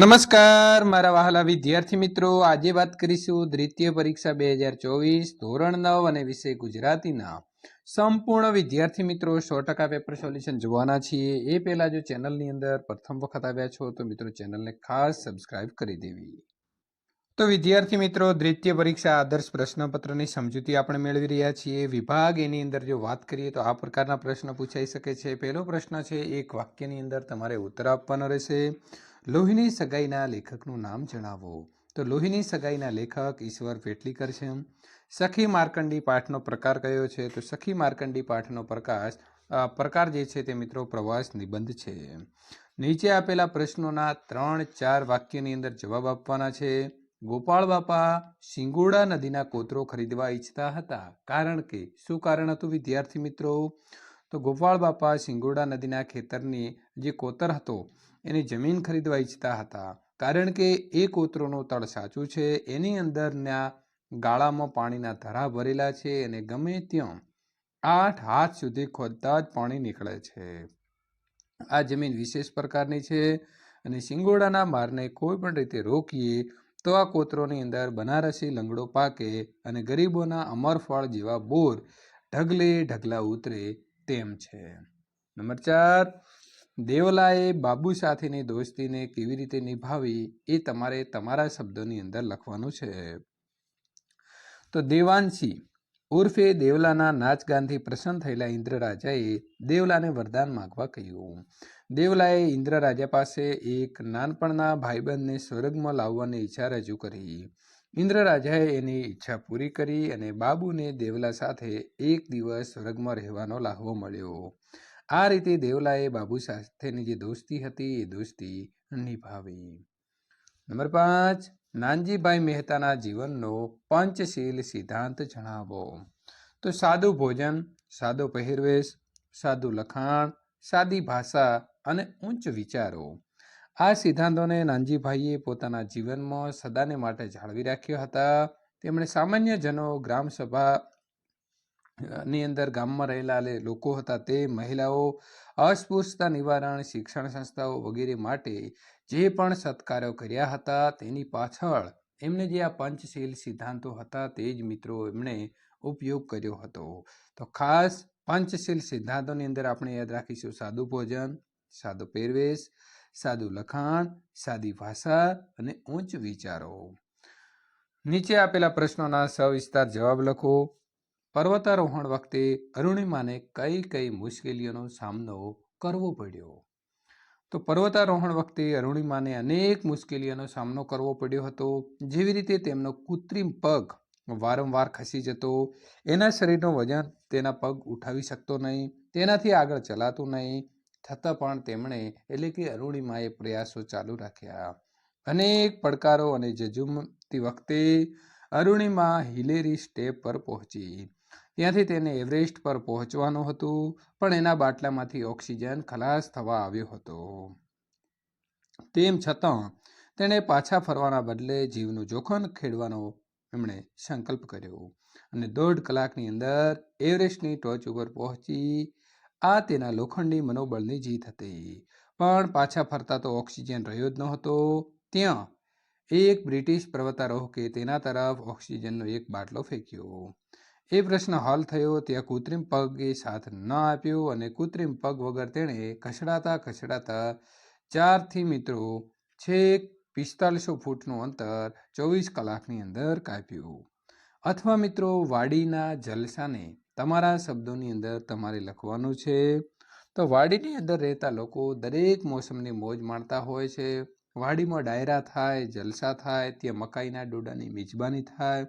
નમસ્કાર, મારા વહાલા વિદ્યાર્થી મિત્રો. આજે વાત કરીશું દ્વિતીય પરીક્ષા બે હજાર ચોવીસ, ધોરણ નવ અને વિષય ગુજરાતીના. સંપૂર્ણ વિદ્યાર્થી મિત્રો, સો ટકા પેપર સોલ્યુશન જોવાના છીએ. એ પહેલા જો ચેનલની અંદર પ્રથમ વખત આવ્યા છો, તો મિત્રો ચેનલને ખાસ સબસ્ક્રાઇબ કરી દેવી. તો વિદ્યાર્થી મિત્રો, દ્વિતીય પરીક્ષા આદર્શ પ્રશ્નપત્રની સમજૂતી આપણે મેળવી રહ્યા છીએ. વિભાગ એની અંદર જો વાત કરીએ, તો આ પ્રકારના પ્રશ્ન પૂછાઈ શકે છે. પહેલો પ્રશ્ન છે, એક વાક્યની અંદર તમારે ઉત્તર આપવાનો રહેશે. લોહીની સગાઈના લેખકનું નામ જણાવો. તો લોહીની સગાઈના લેખક ઈશ્વર પેટલીકર છે. સખી માર્કંડી પાઠનો પ્રકાર કયો છે? તો સખી માર્કંડી પાઠનો પ્રકાશ પ્રકાર જે છે તે મિત્રો પ્રવાસ નિબંધ છે. નીચે આપેલા પ્રશ્નોના ત્રણ ચાર વાક્યની અંદર જવાબ આપવાના છે. ગોપાળ બાપા સિંગોડા નદીના કોતરો ખરીદવા ઈચ્છતા હતા. કારણ કે? શું કારણ હતું વિદ્યાર્થી મિત્રો? તો ગોપાળ બાપા સિંગોડા નદીના ખેતરની જે કોતર હતો એની જમીન ખરીદવા ઈચ્છતા હતા. કારણ કે એ કોતરોનું તળ સાચું છે, એની અંદરના ગાળામાં પાણીના ધરા ભરેલા છે અને ગમે ત્યાં આઠ હાથ સુધી ખોદતા જ પાણી નીકળે છે. આ જમીન વિશેષ પ્રકારની છે અને સિંગોડાના મારને કોઈ પણ રીતે રોકીએ તો આ કોતરોની અંદર બનારસી લંગડો પાકે અને ગરીબોના અમરફળ જેવા બોર ઢગલે ઢગલા ઉતરે તેમ છે. નંબર ચાર દેવલાએ બાબુ સાથેની દોસ્તીને કેવી રીતે નિભાવી એ તમારે તમારા શબ્દોની અંદર લખવાનું છે. તો દેવાંશી, ઉર્ફે દેવલાના નાચગાનથી પ્રસન્ન થયેલા ઇન્દ્રરાજાએ દેવલાને વરદાન માગવા કહ્યું. દેવલાએ ઇન્દ્રરાજા પાસે એક નાનપણના ભાઈબંધને સ્વર્ગમાં લાવવાની ઈચ્છા રજૂ કરી. ઇન્દ્રરાજાએ એની ઈચ્છા પૂરી કરી અને બાબુને દેવલા સાથે એક દિવસ સ્વર્ગમાં રહેવાનો લાહવો મળ્યો. આ રીતે દેવલાએ બાબુ સાથેની જે દોસ્તી હતી, એ દોસ્તી નિભાવી. નંબર પાંચ, નાનજીભાઈ મહેતાના જીવનનો પંચશીલ સિદ્ધાંત જણાવો. તો સાદું ભોજન, સાદો પહેરવેશ, સાદું લખાણ, સાદી ભાષા અને ઉચ્ચ વિચારો. આ સિદ્ધાંતોને નાનજીભાઈએ પોતાના જીવનમાં સદાને માટે જાળવી રાખ્યા હતા. તેમણે સામાન્ય જનો ગ્રામસભા ની અંદર ગામમાં રહેલા લોકો હતા તે મહિલાઓ અસ્પૃશ્યતા નિવારણ, શિક્ષણ સંસ્થાઓ વગેરે માટે જે પણ સત્કાર્યો કર્યા હતા તેની પાછળ એમને જે આ પંચશીલ સિદ્ધાંતો હતા તે જ મિત્રો એમણે ઉપયોગ કર્યો હતો. તો ખાસ પંચશીલ સિદ્ધાંતોની અંદર આપણે યાદ રાખીશું સાદું ભોજન, સાદો પહેરવેશ, સાદું લખાણ, સાદી ભાષા અને ઉચ્ચ વિચારો. નીચે આપેલા પ્રશ્નોના સવિસ્તાર જવાબ લખો. પર્વતારોહણ વખતે અરુણિમાને કઈ કઈ મુશ્કેલીઓનો સામનો કરવો પડ્યો? તો પર્વતારોહણ વખતે અરુણિમાને અનેક મુશ્કેલીઓનો સામનો કરવો પડ્યો હતો. જેવી રીતે તેમનો કૃત્રિમ પગ વારંવાર ખસી જતો, એના શરીરનું વજન તેના પગ ઉઠાવી શકતો નહીં, તેનાથી આગળ ચલાતું નહીં. છતાં પણ તેમણે એટલે કે અરુણિમાએ પ્રયાસો ચાલુ રાખ્યા. અનેક પડકારો અને જજુમતી વખતે અરુણિમા હિલેરી સ્ટેપ પર પહોંચી. ત્યાંથી તેને એવરેસ્ટ પર પહોંચવાનું હતું, પણ એના બાટલામાંથી ઓક્સિજન ખલાસ થવા આવ્યો હતો. તેમ છતાં, તેણે પાછા ફરવાના બદલે જીવનું જોખમ ખેડવાનો એમણે સંકલ્પ કર્યો અને દોઢ કલાકની અંદર એવરેસ્ટની ટોચ ઉપર પહોંચી, આ તેના લોખંડી મનોબળની જીત હતી. પણ પાછા ફરતા તો ઓક્સિજન રહ્યો જ નહોતો, ત્યાં એક બ્રિટિશ પર્વતારોહકે તેના તરફ ઓક્સિજનનો એક બાટલો ફેંક્યો. એ પ્રશ્ન હલ થયો ત્યાં કૃત્રિમ પગે સાથ ન આપ્યો અને કૃત્રિમ પગ વગર તેણે ખસડાતા ખસડાતા ચારથી મિત્રો છેક પિસ્તાલીસો ફૂટનું અંતર ચોવીસ કલાકની અંદર કાપ્યું. અથવા મિત્રો વાડીના જલસાને તમારા શબ્દોની અંદર તમારે લખવાનું છે. તો વાડીની અંદર રહેતા લોકો દરેક મોસમની મોજ માણતા હોય છે. વાડીમાં ડાયરા થાય, જલસા થાય, ત્યાં મકાઈના ડોડાની મિજબાની થાય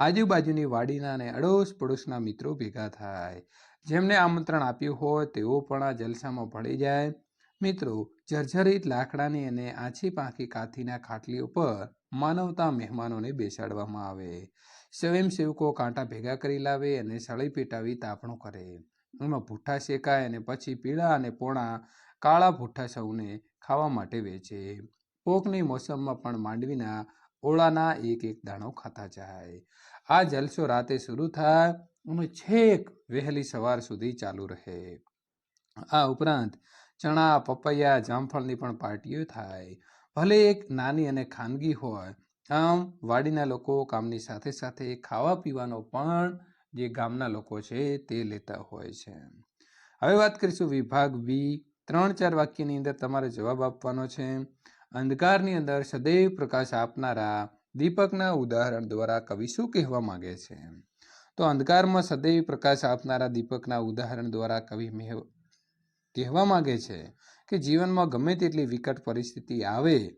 આજુબાજુની વાડીના અને અડોશ પડોશના મિત્રો ભેગા થાય. જેમને આમંત્રણ આપ્યું હોય તેઓ પણ આ જલસામાં ભળી જાય. મિત્રો, જર્જરિત લાકડાની અને આછી પાંખી કાથીના ખાટલી ઉપર માનવતા મહેમાનોને બેસાડવામાં આવે. સ્વયંસેવકો કાંટા ભેગા કરી લાવે અને સળી પેટાવી તાપણું કરે. એમાં ભૂઠા શેકાય અને પછી પીળા અને પોણા કાળા ભૂઠા સૌને ખાવા માટે વેચે. પોકની મોસમમાં પણ માંડવીના ઓળાના એક એક દાણો ખાતા જાય. આ જલસો રાતે શરૂ થાય, અને છેક વહેલી સવાર સુધી ચાલુ રહે. આ ઉપરાંત ચણા, પપૈયા, જામફળની પણ પાર્ટીઓ થાય. ભલે એક નાની અને ખાનગી હોય, આમ વાડીના લોકો કામની સાથે સાથે ખાવા પીવાનો પણ જે ગામના લોકો છે તે લેતા હોય છે. હવે વાત કરીશું વિભાગ બી. ત્રણ ચાર વાક્યની અંદર તમારે જવાબ આપવાનો છે. અંધકારની અંદર સદૈવ પ્રકાશ આપનારા દીપકના ઉદાહરણ દ્વારા કવિ શું કહેવા માંગે છે? તો અંધકારમાં સદૈવ પ્રકાશ આપનારા દીપકના ઉદાહરણ દ્વારા કવિ કહેવા માંગે છે કે જીવનમાં ગમે તેટલી વિકટ પરિસ્થિતિ આવે,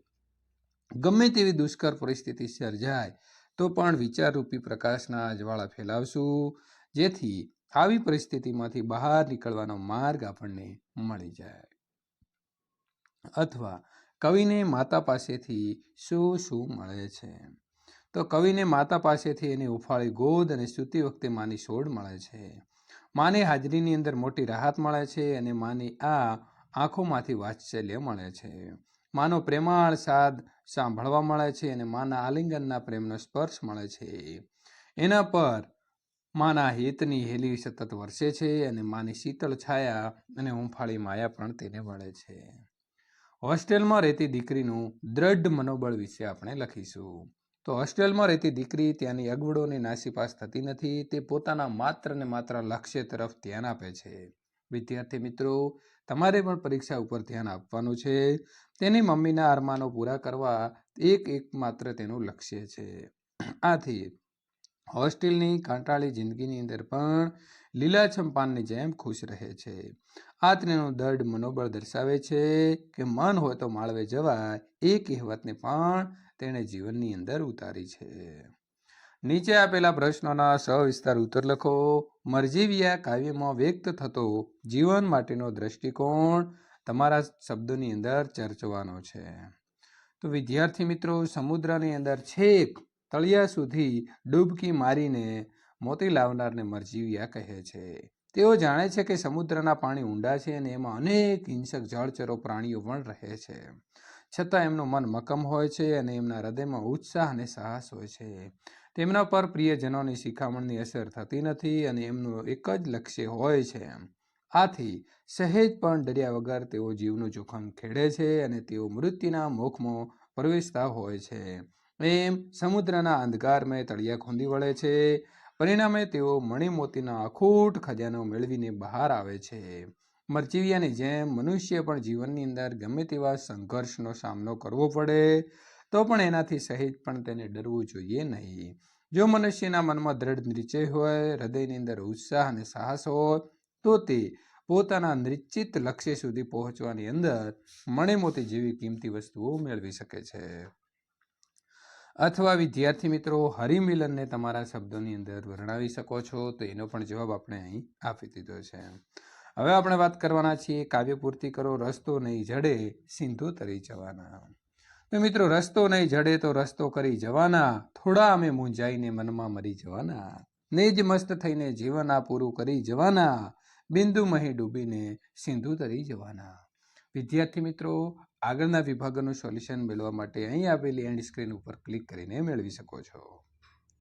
ગમે તેવી દુષ્કર પરિસ્થિતિ સર્જાય, તો પણ વિચારરૂપી પ્રકાશના અજવાળા ફેલાવશું. જેથી આવી પરિસ્થિતિમાંથી બહાર નીકળવાનો માર્ગ આપણને મળી જાય. અથવા કવિને માતા પાસેથી શું શું મળે છે? તો કવિને માતા પાસેથી એની ઉફાળી ગોદ અને સૂતી વખતે માની સોડ મળે છે. માની હાજરીની અંદર મોટી રાહત મળે છે અને માની આ આંખોમાંથી વાત્સલ્ય મળે છે. માનો પ્રેમાળ સાદ સાંભળવા મળે છે અને માના આલિંગનના પ્રેમનો સ્પર્શ મળે છે. એના પર માના હિતની હેલી સતત વરસે છે અને માની શીતળ છાયા અને હુંફાળી માયા પણ તેને મળે છે. હોસ્ટેલમાં રહેતી દીકરીનું દ્રઢ મનોબળ વિશે આપણે લખીશું. તો હોસ્ટેલમાં રહેતી દીકરી ત્યાંની અગવડોની નાસીપાસ થતી નથી, તે પોતાના માત્ર ને માત્ર લક્ષ્ય તરફ ધ્યાન આપે છે. વિદ્યાર્થી મિત્રો, તમારે પણ પરીક્ષા ઉપર ધ્યાન આપવાનું છે. તેની મમ્મીના અરમાનો પૂરા કરવા એક એક માત્ર તેનું લક્ષ્ય છે. આથી હોસ્ટેલની કાંટાળી જિંદગીની અંદર પણ લીલાછમ પાનની જેમ ખુશ રહે છે. આ તેનું દૃઢ મનોબળ દર્શાવે છે કે મન હોય તો માળવે જવાય, એ કહેવતને પણ તેણે જીવનની અંદર ઉતારી છે. નીચે આપેલા પ્રશ્નોના સવિસ્તાર ઉત્તર લખો. મરજીવિયા કાવ્યમાં વ્યક્ત થતો જીવન માટેનો દ્રષ્ટિકોણ તમારા શબ્દોની અંદર ચર્ચવાનો છે. તો વિદ્યાર્થી મિત્રો, સમુદ્રની અંદર છેક તળિયા સુધી ડૂબકી મારીને મોતી લાવનારને મરજીવિયા કહે છે. તેઓ જાણે છે કે સમુદ્રના પાણી ઊંડા છે અને એમાં અનેક હિંસક જળચરો પ્રાણીઓ પણ રહે છે. છતાં એમનું મન મક્કમ હોય છે અને એમના હૃદયમાં ઉત્સાહ અને સાહસ હોય છે. તેમના પર પ્રિયજનોની શિખામણની અસર થતી નથી અને એમનું એક જ લક્ષ્ય હોય છે. આથી સહેજ પણ ડર્યા વગર તેઓ જીવનું જોખમ ખેડે છે અને તેઓ મૃત્યુના મુખમાં પ્રવેશતા હોય છે. એમ સમુદ્રના અંધકારમય તળિયા ખૂંદી વળે છે. પરિણામે તેઓ મણિમોતીના અખૂટ ખજાનો મેળવીને બહાર આવે છે. મરચીવિયાની જેમ મનુષ્ય પણ જીવનની અંદર ગમે તેવા સંઘર્ષનો સામનો કરવો પડે, તો પણ એનાથી સહેજ પણ તેને ડરવું જોઈએ નહીં. જો મનુષ્યના મનમાં દ્રઢ નિશ્ચય હોય, હૃદયની અંદર ઉત્સાહ અને સાહસ હોય, તો તે પોતાના નિશ્ચિત લક્ષ્ય સુધી પહોંચવાની અંદર મણિમોતી જેવી કિંમતી વસ્તુઓ મેળવી શકે છે. અથવા વિદ્યાર્થી મિત્રો હરિમિલનને તમારા શબ્દોની અંદર વર્ણવી શકો છો, તો એનો પણ જવાબ આપણે અહીં આપી દીધો છે. હવે આપણે વાત કરવાના છીએ કાવ્ય પૂર્તિ કરો, રસ્તો નહીં જડે, સિંધુ તરી જવાના. તો મિત્રો, રસ્તો નહીં જડે તો રસ્તો કરી જવાના, થોડા અમે મૂંઝાઈને મનમાં મરી જવાના. ને જ મસ્ત થઈને જીવન આ પૂરું કરી જવાના, બિંદુ મહી ડૂબીને સિંધુ તરી જવાના. વિદ્યાર્થી મિત્રો આગળના વિભાગોનું સોલ્યુશન મેળવવા માટે અહીં આપેલી એન્ડ સ્ક્રીન ઉપર ક્લિક કરીને મેળવી શકો છો.